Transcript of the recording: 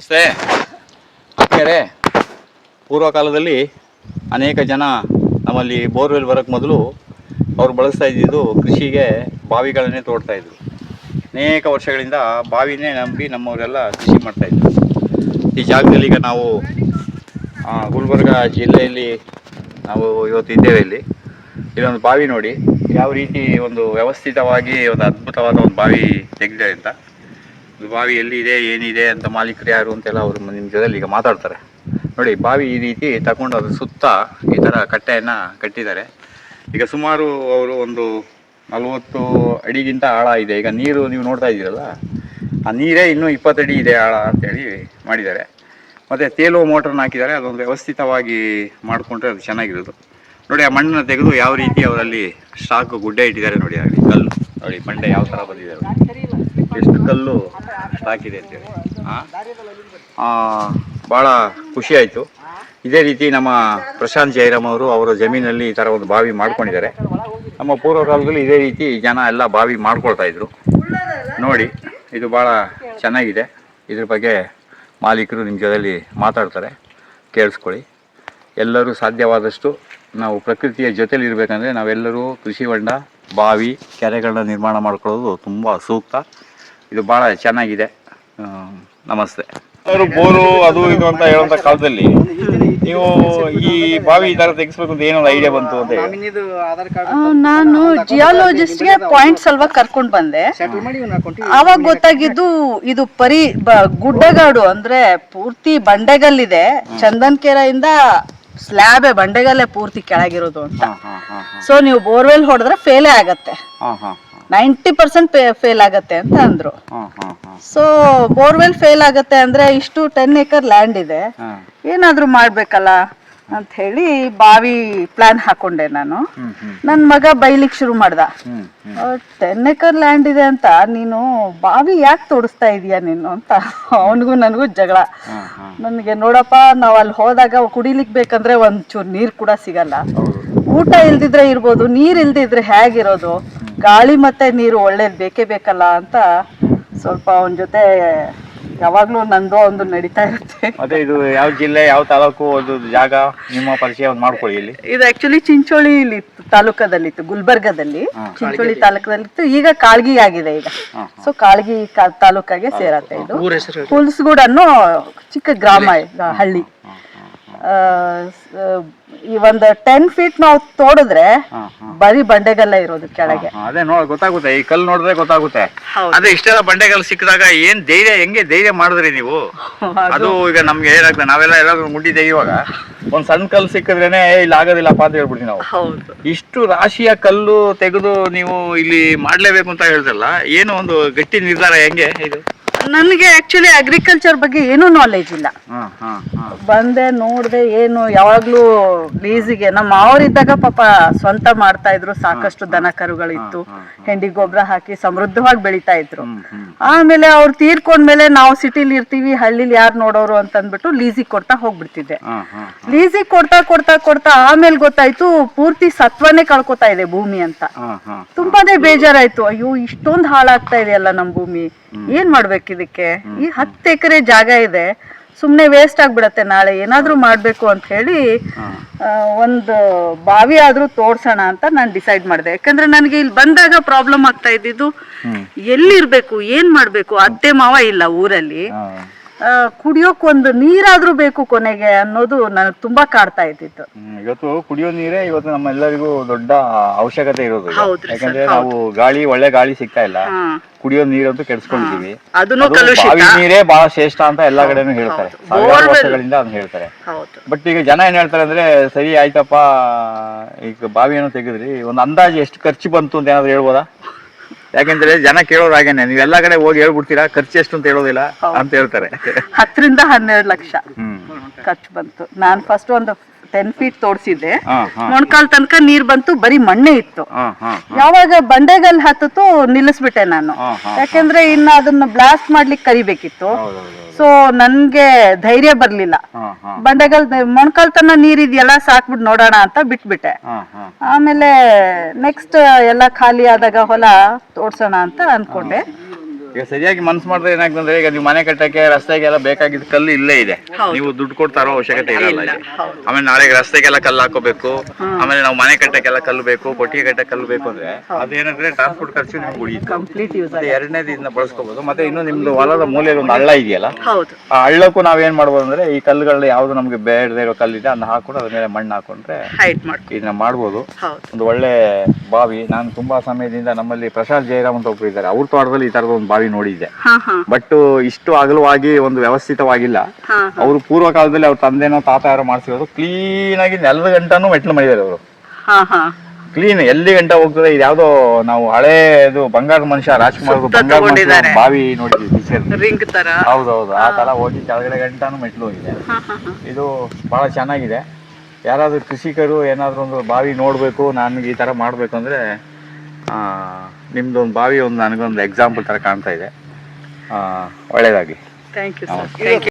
ನಮಸ್ತೆ. ಅಕ್ಕರೆ, ಪೂರ್ವಕಾಲದಲ್ಲಿ ಅನೇಕ ಜನ ನಮ್ಮಲ್ಲಿ ಬೋರ್ವೆಲ್ ಬರೋಕ್ಕೆ ಮೊದಲು ಅವ್ರು ಬಳಸ್ತಾ ಇದ್ದಿದ್ದು ಕೃಷಿಗೆ ಬಾವಿಗಳನ್ನೇ ತೋಡ್ತಾ ಇದ್ರು. ಅನೇಕ ವರ್ಷಗಳಿಂದ ಬಾವಿನೇ ನಂಬಿ ನಮ್ಮವರೆಲ್ಲ ಕೃಷಿ ಮಾಡ್ತಾಯಿದ್ರು ಈ ಜಾಗದಲ್ಲಿ ಈಗ ನಾವು ಗುಲ್ಬರ್ಗ ಜಿಲ್ಲೆಯಲ್ಲಿ ನಾವು ಇವತ್ತು ಇದ್ದೇವೆ ಇಲ್ಲಿ. ಇಲ್ಲೊಂದು ಬಾವಿ ನೋಡಿ, ಯಾವ ರೀತಿ ಒಂದು ವ್ಯವಸ್ಥಿತವಾಗಿ, ಒಂದು ಅದ್ಭುತವಾದ ಒಂದು ಬಾವಿ ತೆಗೆದಿದೆ ಅಂತ. ಬಾವಿ ಎಲ್ಲಿದೆ ಏನಿದೆ ಅಂತ ಮಾಲೀಕರು ಯಾರು ಅಂತೆಲ್ಲ ಅವರು ನಿಮ್ಮ ಜೊತೆಲಿ ಈಗ ಮಾತಾಡ್ತಾರೆ. ನೋಡಿ, ಬಾವಿ ಈ ರೀತಿ ತಗೊಂಡು ಅದ್ರ ಸುತ್ತ ಈ ಥರ ಕಟ್ಟೆಯನ್ನು ಕಟ್ಟಿದ್ದಾರೆ. ಈಗ ಸುಮಾರು ಅವರು ಒಂದು ನಲವತ್ತು ಅಡಿಗಿಂತ ಆಳ ಇದೆ. ಈಗ ನೀರು ನೀವು ನೋಡ್ತಾ ಇದ್ದೀರಲ್ಲ, ಆ ನೀರೇ ಇನ್ನೂ ಇಪ್ಪತ್ತಡಿ ಇದೆ ಆಳ ಅಂತೇಳಿ ಮಾಡಿದ್ದಾರೆ. ಮತ್ತು ತೇಲುವ ಮೋಟ್ರನ್ನ ಹಾಕಿದ್ದಾರೆ. ಅದೊಂದು ವ್ಯವಸ್ಥಿತವಾಗಿ ಮಾಡಿಕೊಂಡ್ರೆ ಅದು ಚೆನ್ನಾಗಿರೋದು. ನೋಡಿ, ಆ ಮಣ್ಣನ್ನು ತೆಗೆದು ಯಾವ ರೀತಿ ಅವರಲ್ಲಿ ಸ್ಟಾಕ್ ಗುಡ್ಡೆ ಇಟ್ಟಿದ್ದಾರೆ ನೋಡಿ ಅಲ್ಲಿ ಕಲ್ಲು. ನೋಡಿ, ಬಂಡೆ ಯಾವ ಥರ ಬಂದಿದೆ ನೋಡಿ. ಎಷ್ಟು ಕಲ್ಲು ಸ್ಟಾಕ್ ಇದೆ ಅಂತೇಳಿ. ಭಾಳ ಖುಷಿ ಆಯಿತು. ಇದೇ ರೀತಿ ನಮ್ಮ ಪ್ರಶಾಂತ್ ಜಯರಾಮ್ ಅವರು ಅವರ ಜಮೀನಲ್ಲಿ ಈ ಥರ ಒಂದು ಬಾವಿ ಮಾಡ್ಕೊಂಡಿದ್ದಾರೆ. ನಮ್ಮ ಪೂರ್ವಕಾಲದಲ್ಲಿ ಇದೇ ರೀತಿ ಜನ ಎಲ್ಲ ಬಾವಿ ಮಾಡ್ಕೊಳ್ತಾ ಇದ್ರು. ನೋಡಿ ಇದು ಭಾಳ ಚೆನ್ನಾಗಿದೆ. ಇದ್ರ ಬಗ್ಗೆ ಮಾಲೀಕರು ನಿಮ್ಮ ಜೊತೆಯಲ್ಲಿ ಮಾತಾಡ್ತಾರೆ. ಕೇಳಿಸ್ಕೊಳ್ಳಿ. ಎಲ್ಲರೂ ಸಾಧ್ಯವಾದಷ್ಟು ನಾವು ಪ್ರಕೃತಿಯ ಜೊತೆಲಿ ಇರಬೇಕಂದ್ರೆ ನಾವೆಲ್ಲರೂ ಕೃಷಿ ಹೊಂಡ ಬಾವಿ ಕೆರೆಗಳನ್ನ ನಿರ್ಮಾಣ ಮಾಡ್ಕೊಳ್ಳೋದು ತುಂಬ ಸೂಕ್ತ. ಇದು ಭಾಳ ಚೆನ್ನಾಗಿದೆ. ನಮಸ್ತೆ. ಅವರು ಬೋರು ಅದು ಇದು ಅಂತ ಹೇಳುವಂತ ಕಾಲದಲ್ಲಿ ನೀವು ಈ ಬಾವಿ ಈ ತೆಗಿಸ್ಬೇಕು ಅಂತ ಏನೋ ಐಡಿಯಾ ಬಂತು ಅಂತ ನಾನು ಜಿಯಾಲಜಿಸ್ಟ್ಗೆ ಪಾಯಿಂಟ್ಸ್ ಅಲ್ವಾ ಕರ್ಕೊಂಡ್ ಬಂದೆ. ಅವಾಗ ಗೊತ್ತಾಗಿದ್ದು ಇದು ಪರಿ ಬ- ಗುಡ್ಡಗಾಡು ಅಂದ್ರೆ ಪೂರ್ತಿ ಬಂಡೆಗಲ್ಲಿದೆ. ಚಂದನ್ಕೆರೆಯಿಂದ ಸ್ಲ್ಯಾಬೆ ಬಂಡೆಗಲ್ಲೇ ಪೂರ್ತಿ ಕೆಳಗಿರೋದು ಅಂತ. ಸೊ ನೀವು ಬೋರ್ವೆಲ್ ಹೊಡೆದ್ರೆ ಫೇಲೇ ಆಗತ್ತೆ. ನೈಂಟಿ ಪರ್ಸೆಂಟ್ ಫೇಲ್ ಆಗತ್ತೆ ಅಂತ ಅಂದ್ರು. ಹಾಂ ಹಾಂ ಹಾಂ. ಸೊ ಬೋರ್ವೆಲ್ ಫೇಲ್ ಆಗತ್ತೆ ಅಂದ್ರೆ ಇಷ್ಟು ಟೆನ್ ಏಕರ್ ಲ್ಯಾಂಡ್ ಇದೆ. ಏನಾದರೂ ಮಾಡ್ಬೇಕಲ್ಲ ಅಂತ ಹೇಳಿ ಬಾವಿ ಪ್ಲಾನ್ ಹಾಕೊಂಡೆ ನಾನು. ಹ್ಞೂ ಹ್ಞೂ ನನ್ ಮಗ ಬೈಲಿಕ್ ಶುರು ಮಾಡ್ದ. ಟೆನ್ ಏಕರ್ ಲ್ಯಾಂಡ್ ಇದೆ ಅಂತ ನೀನು ಬಾವಿ ಯಾಕೆ ತೋಡಿಸ್ತಾ ಇದೀಯಾ ನೀನು ಅಂತ ಅವನಿಗೂ ನನಗೂ ಜಗಳ. ನನಗೆ ನೋಡಪ್ಪ ನಾವು ಅಲ್ಲಿ ಹೋದಾಗ ಕುಡಿಲಿಕ್ ಬೇಕಂದ್ರೆ ಒಂಚೂರು ನೀರು ಕೂಡ ಸಿಗಲ್ಲ. ಊಟ ಇಲ್ದಿದ್ರೆ ಇರ್ಬೋದು ನೀರು ಇಲ್ದಿದ್ರೆ ಹೇಗಿರೋದು? ಗಾಳಿ ಮತ್ತೆ ನೀರು ಒಳ್ಳೇದು ಬೇಕೇ ಬೇಕಲ್ಲ ಅಂತ ಸ್ವಲ್ಪ ಅವನ ಜೊತೆ ಯಾವಾಗಲೂ ನಂದು ಒಂದು ನಡೀತಾ ಇರುತ್ತೆ. ಮತ್ತೆ ಇದು ಯಾವ ಜಿಲ್ಲೆ ಯಾವ ತಾಲೂಕು ಒಂದು ಜಾಗ ನಿಮ್ಮ ಪರಿಚಯ ಒಂದು ಮಾಡ್ಕೊಳ್ಳಿ ಇಲ್ಲಿ. ಇದು ಆ್ಯಕ್ಚುಲಿ ಚಿಂಚೋಳಿ ತಾಲೂಕದಲ್ಲಿತ್ತು ಗುಲ್ಬರ್ಗದಲ್ಲಿ. ಚಿಂಚೋಳಿ ತಾಲೂಕದಲ್ಲಿತ್ತು. ಈಗ ಕಾಳ್ಗಿ ಆಗಿದೆ ಈಗ. ಸೊ ಕಾಳ್ಗಿ ತಾಲೂಕಾಗೆ ಸೇರತ್ತೆ ಇದು. ಹುಲ್ಸ್ಗೂಡ್ ಅನ್ನೋ ಚಿಕ್ಕ ಗ್ರಾಮ ಹಳ್ಳಿ. ಈ ಒಂದು ಟೆನ್ ಫೀಟ್ ನಾವು ತೋಡಿದ್ರೆ ಬರೀ ಬಂಡೆಗಲ್ಲ ಇರೋದು ಕೆಳಗೆ. ಅದೇ ನೋಡ್ ಗೊತ್ತಾಗುತ್ತೆ. ಈ ಕಲ್ಲು ನೋಡಿದ್ರೆ ಗೊತ್ತಾಗುತ್ತೆ. ಅದೇ ಇಷ್ಟೆಲ್ಲ ಬಂಡೆಗಳು ಸಿಕ್ಕಿದಾಗ ಏನ್ ಧೈರ್ಯ ಹೆಂಗೆ ಧೈರ್ಯ ಮಾಡಿದ್ರಿ ನೀವು? ಅದು ಈಗ ನಮ್ಗೆ ಏನಾಗ್ತದೆ ನಾವೆಲ್ಲ ಎಲ್ಲಾದ್ರೂ ಮುಟ್ಟಿ ಇವಾಗ. ಒಂದ್ ಸಣ್ಣ ಕಲ್ಲು ಸಿಕ್ಕಿದ್ರೇನೆ "ಏ, ಇಲ್ಲಿ ಆಗೋದಿಲ್ಲಪ್ಪ ಅಂತ ಹೇಳ್ಬಿಡ್ತೀವಿ ನಾವು. ಇಷ್ಟು ರಾಶಿಯ ಕಲ್ಲು ತೆಗೆದು ನೀವು ಇಲ್ಲಿ ಮಾಡ್ಲೇಬೇಕು ಅಂತ ಹೇಳಿದ್ರಲ್ಲ ಏನು ಒಂದು ಗಟ್ಟಿ ನಿರ್ಧಾರ ಹೆಂಗೆ ಇದು? ನನಗೆ ಆಕ್ಚುಲಿ ಅಗ್ರಿಕಲ್ಚರ್ ಬಗ್ಗೆ ಏನೂ ನಾಲೆಜ್ ಇಲ್ಲ. ಬಂದೆ ನೋಡ್ದೆ ಏನು ಯಾವಾಗ್ಲೂ ಲೀಸಿಗೆ ನಮ್ಮ ಅವರಿದ್ದಾಗ ಪಾಪ ಸ್ವಂತ ಮಾಡ್ತಾ ಇದ್ರು ಸಾಕಷ್ಟು ದನ ಕರುಗಳಿತ್ತು. ಹೆಂಡಿ ಗೊಬ್ಬರ ಹಾಕಿ ಸಮೃದ್ಧವಾಗಿ ಬೆಳಿತಾ ಇದ್ರು. ಆಮೇಲೆ ಅವ್ರು ತೀರ್ಕೊಂಡ್ಮೇಲೆ ನಾವು ಸಿಟಿಲಿ ಇರ್ತೀವಿ ಹಳ್ಳಿಲಿ ಯಾರು ನೋಡೋರು ಅಂತ ಅಂದ್ಬಿಟ್ಟು ಲೀಸಿಗೆ ಕೊಡ್ತಾ ಹೋಗ್ಬಿಡ್ತಿದ್ದೆ. ಲೀಸಿಗೆ ಕೊಡ್ತಾ ಕೊಡ್ತಾ ಕೊಡ್ತಾ ಆಮೇಲೆ ಗೊತ್ತಾಯ್ತು ಪೂರ್ತಿ ಸತ್ವನೇ ಕಳ್ಕೊತಾ ಇದೆ ಭೂಮಿ ಅಂತ. ತುಂಬಾನೇ ಬೇಜಾರಾಯ್ತು. ಅಯ್ಯೋ ಇಷ್ಟೊಂದು ಹಾಳಾಗ್ತಾ ಇದೆಯಲ್ಲ ನಮ್ ಭೂಮಿ. ಏನ್ ಮಾಡ್ಬೇಕು ಇದಕ್ಕೆ? ಈ ಹತ್ತು ಎಕರೆ ಜಾಗ ಇದೆ. ಸುಮ್ಮನೆ ವೇಸ್ಟ್ ಆಗ್ಬಿಡತ್ತೆ ನಾಳೆ. ಏನಾದರೂ ಮಾಡಬೇಕು ಅಂತ ಹೇಳಿ ಒಂದು ಬಾವಿ ಆದ್ರೂ ತೋರ್ಸೋಣ ಅಂತ ನಾನು ಡಿಸೈಡ್ ಮಾಡಿದೆ. ಯಾಕಂದ್ರೆ ನನಗೆ ಇಲ್ಲಿ ಬಂದಾಗ ಪ್ರಾಬ್ಲಮ್ ಆಗ್ತಾ ಇದ್ದಿದ್ದು ಎಲ್ಲಿರ್ಬೇಕು ಏನ್ ಮಾಡಬೇಕು? ಅತ್ತೆ ಮಾವ ಇಲ್ಲ ಊರಲ್ಲಿ. ಕುಡಿಯೋಕ್ ಒಂದು ನೀರಾದ್ರೂ ಬೇಕು ಕೊನೆಗೆ ಅನ್ನೋದು ನನಗೆ ತುಂಬಾ ಕಾಡ್ತಾ ಇದ್ದಿತ್ತು. ಹ್ಮ್, ಇವತ್ತು ಕುಡಿಯೋ ನೀರೇ ಇವತ್ತು ನಮ್ಮೆಲ್ಲರಿಗೂ ದೊಡ್ಡ ಅವಶ್ಯಕತೆ ಇರೋದು ಈಗ. ಹೌದ್ರಿ ಸರ್, ಯಾಕಂದ್ರೆ ನಾವು ಗಾಳಿ ಒಳ್ಳೆ ಗಾಳಿ ಸಿಗ್ತಾ ಇಲ್ಲ. ಹಾ. ಕುಡಿಯೋ ನೀರಂತೂ ಕೆಡ್ಸ್ಕೊಂಡಿದೀವಿ. ಅದನ್ನು ಅದು ಕಲುಷಿತ. ಬಾವಿ ನೀರೇ ಬಹಳ ಶ್ರೇಷ್ಠ ಅಂತ ಎಲ್ಲಾ ಕಡೆನೂ ಹೇಳ್ತಾರೆ. ಸಾವಿರಾರು Borewell. ವರ್ಷಗಳಿಂದ ಅದನ್ನ ಹೇಳ್ತಾರೆ. ಹೌದು. ಬಟ್ ಈಗ ಜನ ಏನ್ ಹೇಳ್ತಾರೆ ಅಂದ್ರೆ ಸರಿ ಆಯ್ತಪ್ಪ ಈಗ ಬಾವಿಯನ್ನು ತೆಗೆದ್ರಿ ಒಂದು ಅಂದಾಜು ಎಷ್ಟು ಖರ್ಚು ಬಂತು ಅಂತ ಏನಾದ್ರು ಹೇಳ್ಬೋದಾ? ಯಾಕೆಂದ್ರೆ ಜನ ಕೇಳೋರು ಹಾಗೇನೆ ನೀವು ಎಲ್ಲಾ ಕಡೆ ಹೋಗಿ ಹೇಳ್ಬಿಡ್ತೀರಾ ಖರ್ಚು ಎಷ್ಟು ಅಂತ ಹೇಳೋದಿಲ್ಲ ಅಂತ ಹೇಳ್ತಾರೆ. ಹತ್ತರಿಂದ ಹನ್ನೆರಡು ಲಕ್ಷ ಖರ್ಚು ಬಂತು. ನಾನ್ ಫಸ್ಟ್ ಒಂದು ಟೆನ್ ಫೀಟ್ ಹಾ ಮೊಣಕಾಲ್ ತನಕ ನೀರ್ ಬಂತು ಬರೀ ಮಣ್ಣೆ ಇತ್ತು. ಯಾವಾಗ ಬಂಡೆಗಲ್ ಹತ್ತು ನಿಲ್ಲಿಸ್ಬಿಟ್ಟೆ ನಾನು. ಯಾಕಂದ್ರೆ ಇನ್ನ ಅದನ್ನ ಬ್ಲಾಸ್ಟ್ ಮಾಡ್ಲಿಕ್ಕೆ ಕರಿಬೇಕಿತ್ತು. ಸೊ ನನ್ಗೆ ಧೈರ್ಯ ಬರ್ಲಿಲ್ಲ. ಬಂಡೆಗಲ್ ಮೊಣಕಾಲ್ ತನ ನೀರಿದೆಯಲ್ಲ ಸಾಕ್ಬಿಟ್ಟು ನೋಡೋಣ ಅಂತ ಬಿಟ್ಬಿಟ್ಟೆ. ಆಮೇಲೆ ನೆಕ್ಸ್ಟ್ ಎಲ್ಲ ಖಾಲಿ ಆದಾಗ ಹೊಲ ತೋರ್ಸೋಣ ಅಂತ ಅನ್ಕೊಂಡೆ. ಈಗ ಸರಿಯಾಗಿ ಮನ್ಸು ಮಾಡಿದ್ರೆ ಏನಾಗ್ತಂದ್ರೆ ಈಗ ನೀವು ಮನೆ ಕಟ್ಟಕ್ಕೆ ರಸ್ತೆಗೆಲ್ಲ ಬೇಕಾಗಿದ್ದ ಕಲ್ಲು ಇಲ್ಲೇ ಇದೆ. ನೀವು ದುಡ್ಡು ಕೊಡ್ತಾರೋ ಅವಶ್ಯಕತೆ ಇರಲ್ಲ ಇಲ್ಲ. ಆಮೇಲೆ ನಾಳೆ ರಸ್ತೆಗೆಲ್ಲ ಕಲ್ಲು ಹಾಕೋಬೇಕು. ಆಮೇಲೆ ನಾವು ಮನೆ ಕಟ್ಟಕ್ಕೆಲ್ಲ ಕಲ್ಲು ಬೇಕು ಕೊಟ್ಟಿಗೆ ಕಟ್ಟಕ್ಕೆ ಕಲ್ಲು ಬೇಕು ಅಂದ್ರೆ ಅದೇನಂದ್ರೆ ಟ್ರಾನ್ಸ್ಪೋರ್ಟ್ ಖರ್ಚು ನಿಮ್ಗೆ ಉಳಿಯುತ್ತೆ. ಕಂಪ್ಲೀಟ್ ಯೂಸ್ ಮತ್ತೆ ಎರಡನೇದು ಇದನ್ನ ಬಳಸ್ಕೋಬಹುದು ಮತ್ತೆ ಇನ್ನು ನಿಮ್ದು ಹೊಲದ ಮೂಲೆಯಲ್ಲಿ ಒಂದು ಹಳ್ಳ ಇದೆಯಲ್ಲ? ಹೌದು. ಆ ಹಳ್ಳಕ್ಕೂ ಏನ್ ಮಾಡ್ಬೋದು ಅಂದ್ರೆ ಈ ಕಲ್ಲುಗಳ ಯಾವ್ದು ನಮ್ಗೆ ಬೇಡದೇ ಇರೋ ಕಲ್ಲಿದೆ ಅದನ್ನ ಹಾಕೊಂಡು ಅದ್ರ ಮೇಲೆ ಮಣ್ಣು ಹಾಕೊಂಡ್ರೆ ಹೈಟ್ ಮಾಡ್ಕೊ ಇದನ್ನ ಮಾಡ್ಬೋದು. ಹೌದು. ಒಂದು ಒಳ್ಳೆ ಬಾವಿ. ನಾನು ತುಂಬಾ ಸಮಯದಿಂದ ನಮ್ಮಲ್ಲಿ ಪ್ರಸಾದ್ ಜಯರಾಮ್ ಅಂತ ಒಬ್ರು ಇದ್ದಾರೆ. ಅವ್ರ ತೋಟದಲ್ಲಿ ಈ ತರದ ಒಂದು ಬಾವಿ ನೋಡಿದ್ದೆ ಹಾ ಹಾ. ಬಟ್ ಇಷ್ಟು ಅಗಲವಾಗಿ ಒಂದು ವ್ಯವಸ್ಥಿತವಾಗಿಲ್ಲ. ಅವರು ಪೂರ್ವ ಕಾಲದಲ್ಲಿ ಅವ್ರ ತಂದೆನೋ ತಾತ ಯಾರೋ ಮಾಡಿಸಿರೋದು ಕ್ಲೀನ್ ಆಗಿ ನೆಲದ ಗಂಟನೂ ಮೆಟ್ಲು ಮಾಡಿದ್ದಾರೆ ಅವರು ಕ್ಲೀನ್ ಎಲ್ಲಿ ಗಂಟ ಹೋಗ್ತದೆ ಇದು ಯಾವ್ದೋ ನಾವು ಹಳೇದು ಇದು ಬಂಗಾರದ ಮನುಷ್ಯ ರಾಜ್ಕುಮಾರ್ ಬಂಗಾರ ಮನುಷ್ಯ ಬಾವಿ ನೋಡಿದ್ವಿ ಹೌದೌದು ಆ ತರ ಹೋಗಿ ಕೆಳಗಡೆ ಗಂಟಾನು ಮೆಟ್ಲು ಹೋಗಿದೆ. ಇದು ಬಹಳ ಚೆನ್ನಾಗಿದೆ. ಯಾರಾದ್ರೂ ಕೃಷಿಕರು ಏನಾದ್ರೂ ಒಂದು ಬಾವಿ ನೋಡ್ಬೇಕು ನನ್ಗೆ ಈ ತರ ಮಾಡ್ಬೇಕು ಅಂದ್ರೆ ನಿಮ್ದು ಒಂದು ಬಾವಿ ಒಂದು ನನಗೊಂದು ಎಕ್ಸಾಂಪಲ್ ತರ ಕಾಣ್ತಾ ಇದೆ. ಆ, ಒಳ್ಳೇದಾಗಿ thank you sir thank you